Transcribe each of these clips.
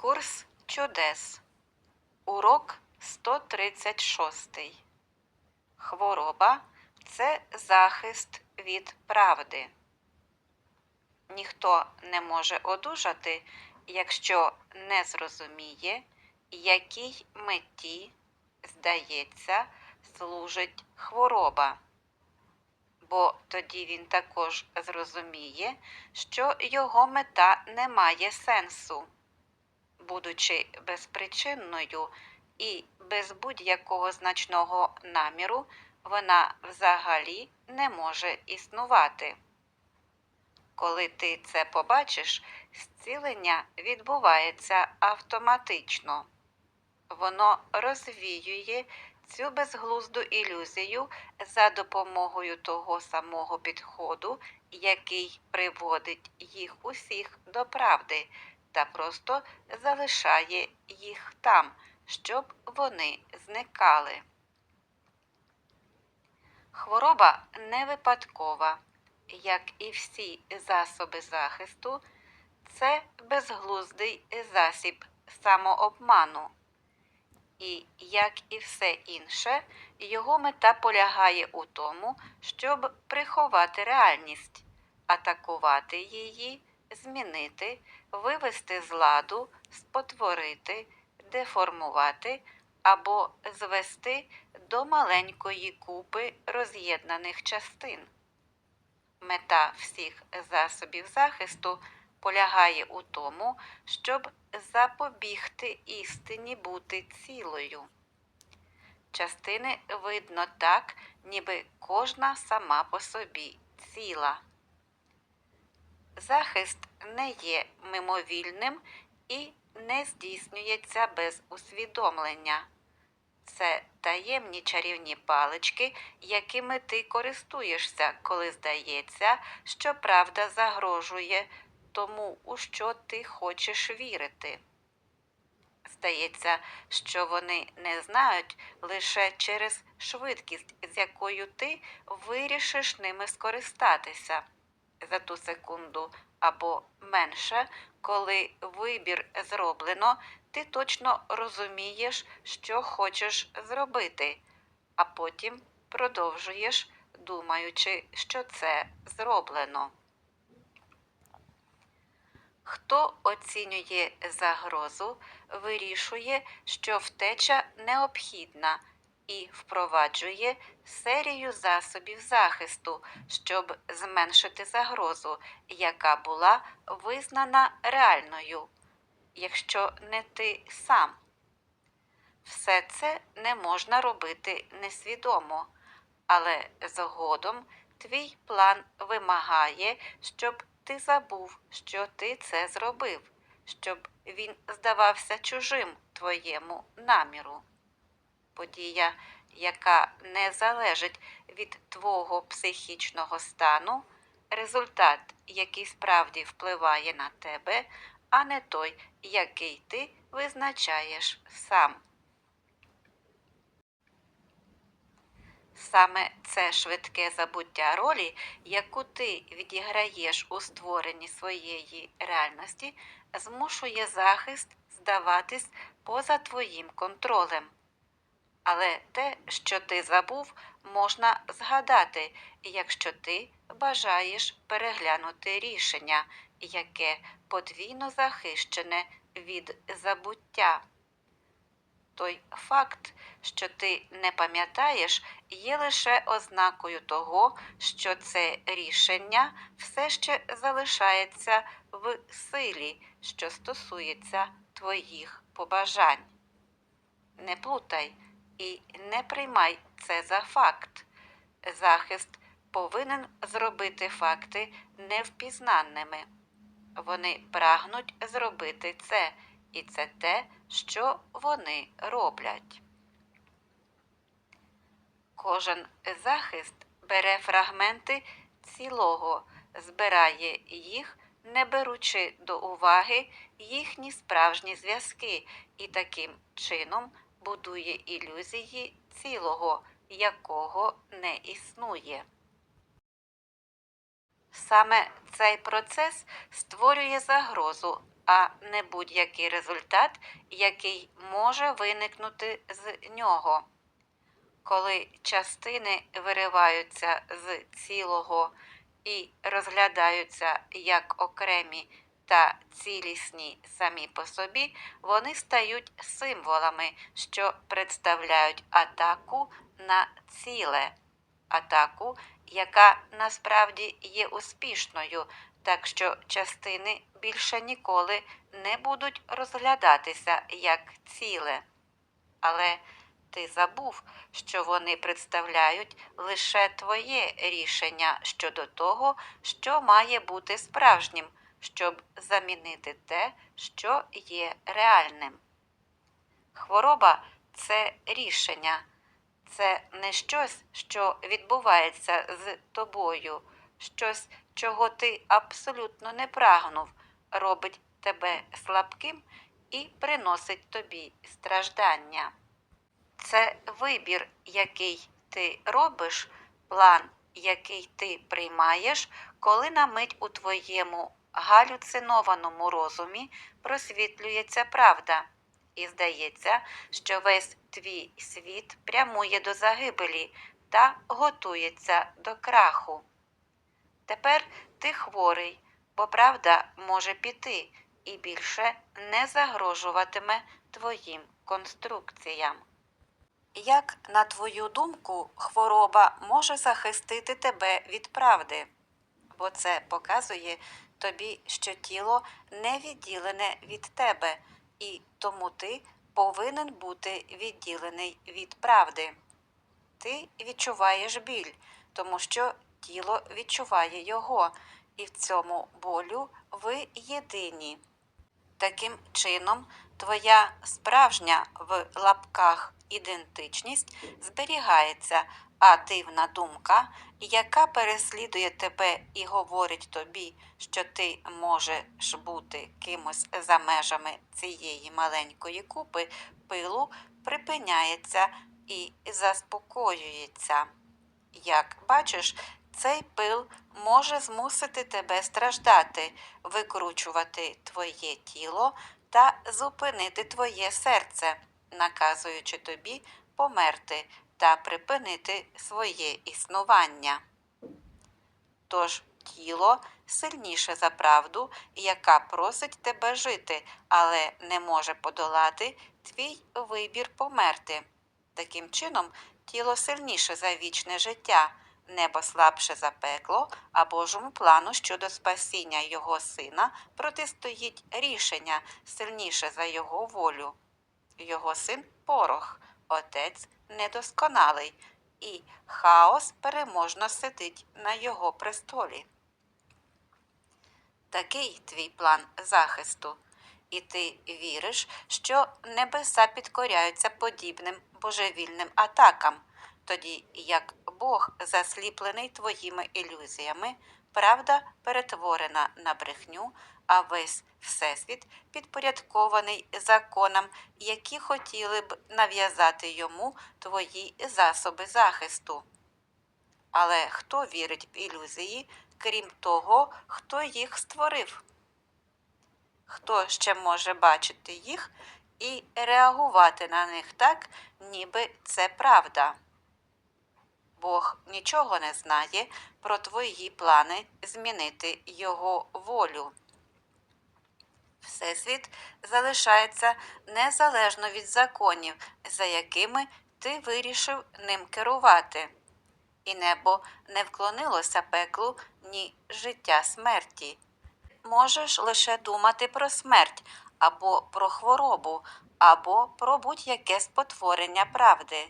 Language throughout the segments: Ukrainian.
Курс чудес. Урок 136. Хвороба це захист від правди. Ніхто не може одужати, якщо не зрозуміє, якій меті, здається, служить хвороба. Бо тоді він також зрозуміє, що його мета не має сенсу будучи безпричинною і без будь-якого значного наміру, вона взагалі не може існувати. Коли ти це побачиш, зцілення відбувається автоматично. Воно розвіює цю безглузду ілюзію за допомогою того самого підходу, який приводить їх усіх до правди, та просто залишає їх там, щоб вони зникали. Хвороба не випадкова, як і всі засоби захисту, це безглуздий засіб самообману. І, як і все інше, його мета полягає у тому, щоб приховати реальність, атакувати її, змінити, вивести з ладу, спотворити, деформувати або звести до маленької купи роз'єднаних частин. Мета всіх засобів захисту полягає у тому, щоб запобігти істині бути цілою. Частини видно так, ніби кожна сама по собі ціла. Захист не є мимовільним і не здійснюється без усвідомлення. Це таємні чарівні палички, якими ти користуєшся, коли здається, що правда загрожує тому, у що ти хочеш вірити. Здається, що вони не знають лише через швидкість, з якою ти вирішиш ними скористатися за ту секунду або менше, коли вибір зроблено, ти точно розумієш, що хочеш зробити, а потім продовжуєш, думаючи, що це зроблено. Хто оцінює загрозу, вирішує, що втеча необхідна і впроваджує серію засобів захисту, щоб зменшити загрозу, яка була визнана реальною, якщо не ти сам. Все це не можна робити несвідомо, але згодом твій план вимагає, щоб ти забув, що ти це зробив, щоб він здавався чужим твоєму наміру подія, яка не залежить від твого психічного стану, результат, який справді впливає на тебе, а не той, який ти визначаєш сам. Саме це швидке забуття ролі, яку ти відіграєш у створенні своєї реальності, змушує захист здаватись поза твоїм контролем. Але те, що ти забув, можна згадати, якщо ти бажаєш переглянути рішення, яке подвійно захищене від забуття. Той факт, що ти не пам'ятаєш, є лише ознакою того, що це рішення все ще залишається в силі, що стосується твоїх побажань. Не плутай і не приймай це за факт. Захист повинен зробити факти невпізнаними. Вони прагнуть зробити це, і це те, що вони роблять. Кожен захист бере фрагменти цілого, збирає їх, не беручи до уваги їхні справжні зв'язки, і таким чином будує ілюзії цілого, якого не існує. Саме цей процес створює загрозу, а не будь-який результат, який може виникнути з нього. Коли частини вириваються з цілого і розглядаються як окремі та цілісні самі по собі, вони стають символами, що представляють атаку на ціле, атаку, яка насправді є успішною, так що частини більше ніколи не будуть розглядатися як ціле. Але ти забув, що вони представляють лише твоє рішення щодо того, що має бути справжнім, щоб замінити те, що є реальним. Хвороба це рішення, це не щось, що відбувається з тобою, щось, чого ти абсолютно не прагнув, робить тебе слабким і приносить тобі страждання. Це вибір, який ти робиш, план, який ти приймаєш, коли на мить у твоєму галюцинованому розумі просвітлюється правда. І здається, що весь твій світ прямує до загибелі та готується до краху. Тепер ти хворий, бо правда може піти і більше не загрожуватиме твоїм конструкціям. Як, на твою думку, хвороба може захистити тебе від правди? Бо це показує тобі, що тіло не відділене від тебе, і тому ти повинен бути відділений від правди. Ти відчуваєш біль, тому що тіло відчуває його, і в цьому болю ви єдині. Таким чином, твоя справжня в лапках ідентичність зберігається, а дивна думка, яка переслідує тебе і говорить тобі, що ти можеш бути кимось за межами цієї маленької купи пилу, припиняється і заспокоюється. Як бачиш, цей пил може змусити тебе страждати, викручувати твоє тіло та зупинити твоє серце, наказуючи тобі померти та припинити своє існування. Тож тіло сильніше за правду, яка просить тебе жити, але не може подолати твій вибір померти. Таким чином, тіло сильніше за вічне життя, небо слабше за пекло, а Божому плану щодо спасіння його сина протистоїть рішення сильніше за його волю. Його син порох, отець недосконалий, і хаос переможно сидить на його престолі. Такий твій план захисту, і ти віриш, що небеса підкоряються подібним божевільним атакам, тоді як Бог засліплений твоїми ілюзіями, правда перетворена на брехню, а весь всесвіт підпорядкований законам, які хотіли б нав'язати йому твої засоби захисту. Але хто вірить в ілюзії, крім того, хто їх створив? Хто ще може бачити їх і реагувати на них так, ніби це правда? Бог нічого не знає про твої плани змінити його волю. Всесвіт залишається незалежно від законів, за якими ти вирішив ним керувати. І небо не вклонилося пеклу ні життя смерті. Можеш лише думати про смерть або про хворобу, або про будь-яке спотворення правди.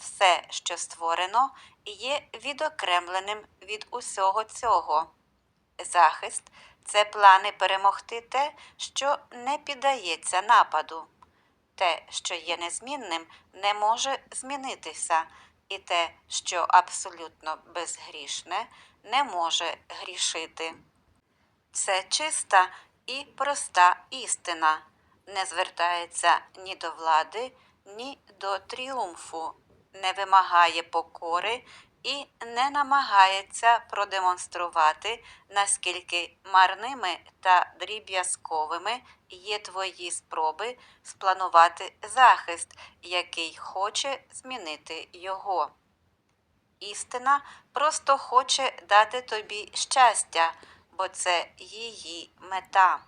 Все, що створено, є відокремленим від усього цього. Захист це плани перемогти те, що не піддається нападу. Те, що є незмінним, не може змінитися, і те, що абсолютно безгрішне, не може грішити. Це чиста і проста істина, не звертається ні до влади, ні до тріумфу, не вимагає покори і не намагається продемонструвати, наскільки марними та дріб'язковими є твої спроби спланувати захист, який хоче змінити його. Істина просто хоче дати тобі щастя, бо це її мета.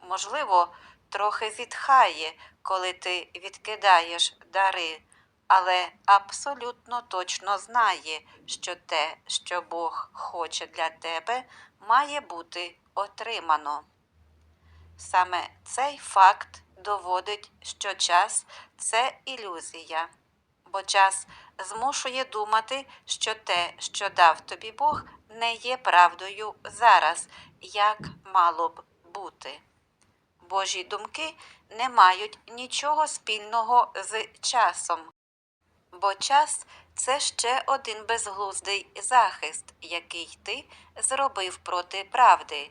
Можливо, трохи зітхає, коли ти відкидаєш дари, але абсолютно точно знає, що те, що Бог хоче для тебе, має бути отримано. Саме цей факт доводить, що час це ілюзія, бо час змушує думати, що те, що дав тобі Бог, не є правдою зараз, як мало б бути. Божі думки не мають нічого спільного з часом, бо час це ще один безглуздий захист, який ти зробив проти правди.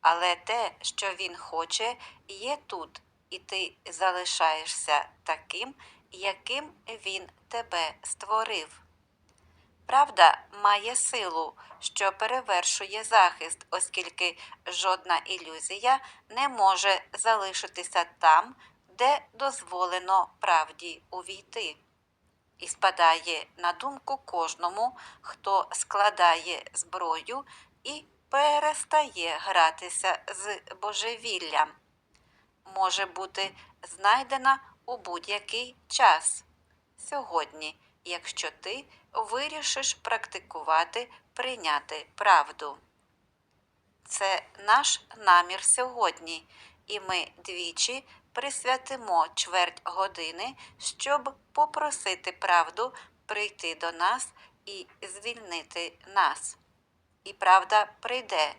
Але те, що він хоче, є тут, і ти залишаєшся таким, яким він тебе створив. Правда має силу, що перевершує захист, оскільки жодна ілюзія не може залишитися там, де дозволено правді увійти. І спадає на думку кожному, хто складає зброю і перестає гратися з божевіллям. Може бути знайдена у будь-який час сьогодні, якщо ти вирішиш практикувати прийняти правду. Це наш намір сьогодні, і ми двічі присвятимо чверть години, щоб попросити правду прийти до нас і звільнити нас. І правда прийде,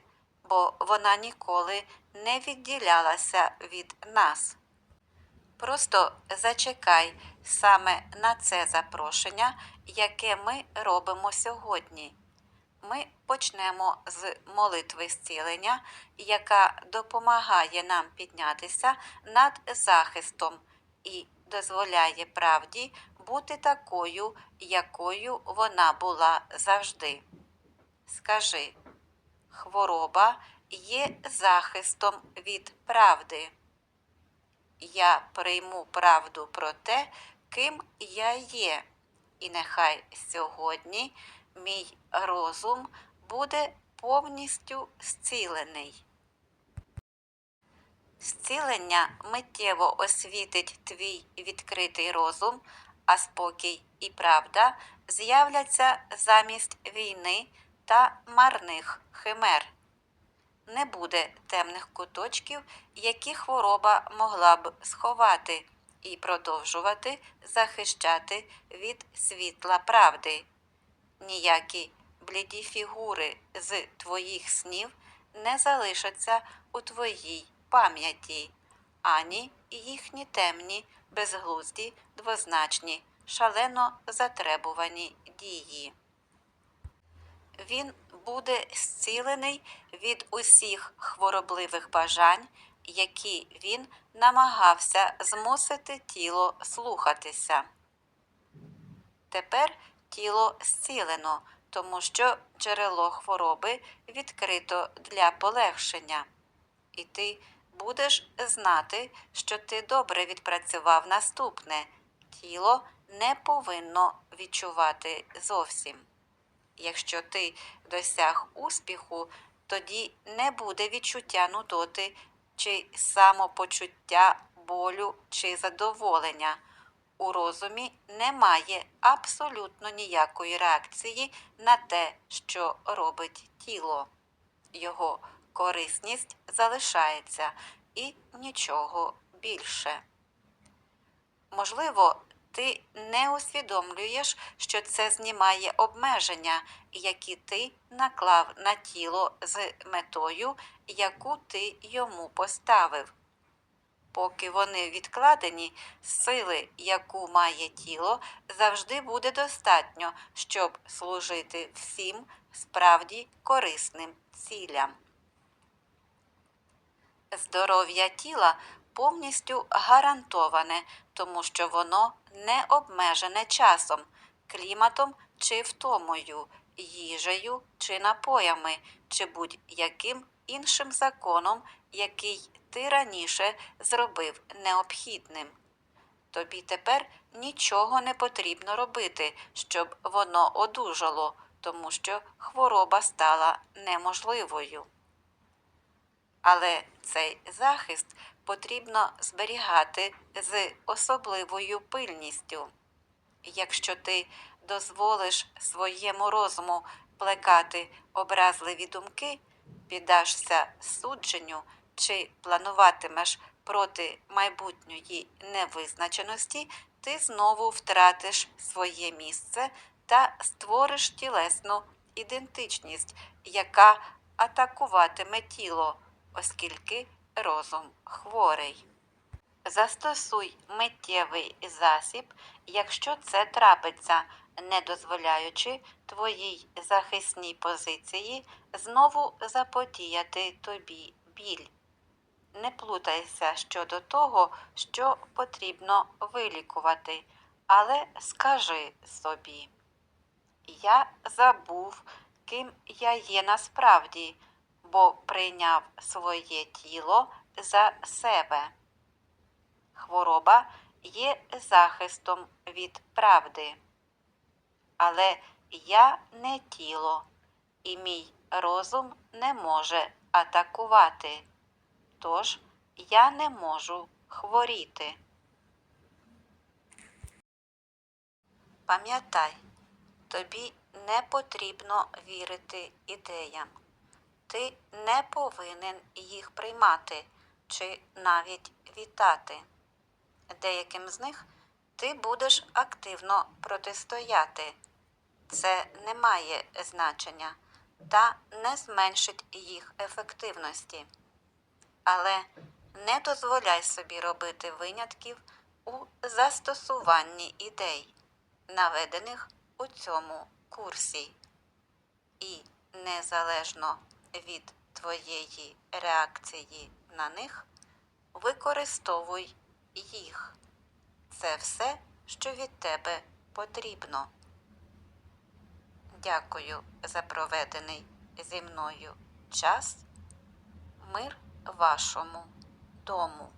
бо вона ніколи не відділялася від нас. Просто зачекай саме на це запрошення, яке ми робимо сьогодні. Ми почнемо з молитви зцілення, яка допомагає нам піднятися над захистом і дозволяє правді бути такою, якою вона була завжди. Скажи, хвороба є захистом від правди. Я прийму правду про те, ким я є, і нехай сьогодні мій розум буде повністю зцілений. Зцілення миттєво освітить твій відкритий розум, а спокій і правда з'являться замість війни та марних химер. Не буде темних куточків, які хвороба могла б сховати, і продовжувати захищати від світла правди. Ніякі бліді фігури з твоїх снів не залишаться у твоїй пам'яті, ані їхні темні, безглузді, двозначні, шалено затребувані дії. Він буде зцілений від усіх хворобливих бажань, які він намагався змусити тіло слухатися. Тепер тіло зцілено, тому що джерело хвороби відкрито для полегшення, і ти будеш знати, що ти добре відпрацював наступне тіло не повинно відчувати зовсім. Якщо ти досяг успіху, тоді не буде відчуття нудоти чи самопочуття болю чи задоволення. У розумі немає абсолютно ніякої реакції на те, що робить тіло. Його корисність залишається і нічого більше. Можливо, ти не усвідомлюєш, що це знімає обмеження, які ти наклав на тіло з метою, яку ти йому поставив. Поки вони відкладені, сили, яку має тіло, завжди буде достатньо, щоб служити всім справді корисним цілям. Здоров'я тіла повністю гарантоване, тому що воно не обмежене часом, кліматом чи втомою, їжею чи напоями, чи будь-яким іншим законом, який ти раніше зробив необхідним. Тобі тепер нічого не потрібно робити, щоб воно одужало, тому що хвороба стала неможливою. Але цей захист потрібно зберігати з особливою пильністю. Якщо ти дозволиш своєму розуму плекати образливі думки, піддашся судженню чи плануватимеш проти майбутньої невизначеності, ти знову втратиш своє місце та створиш тілесну ідентичність, яка атакуватиме тіло, оскільки розум хворий. Застосуй миттєвий засіб, якщо це трапиться, не дозволяючи твоїй захисній позиції знову заподіяти тобі біль. Не плутайся щодо того, що потрібно вилікувати, але скажи собі. Я забув, ким я є насправді, бо прийняв своє тіло за себе. Хвороба є захистом від правди. Але я не тіло, і мій розум не може атакувати. Тож я не можу хворіти. Пам'ятай, тобі не потрібно вірити ідеям. Ти не повинен їх приймати чи навіть вітати. Деяким з них ти будеш активно протистояти. Це не має значення та не зменшить їх ефективності. Але не дозволяй собі робити винятків у застосуванні ідей, наведених у цьому курсі. І незалежно від твоєї реакції на них, використовуй їх. Це все, що від тебе потрібно. Дякую за проведений зі мною час. Мир вашому дому.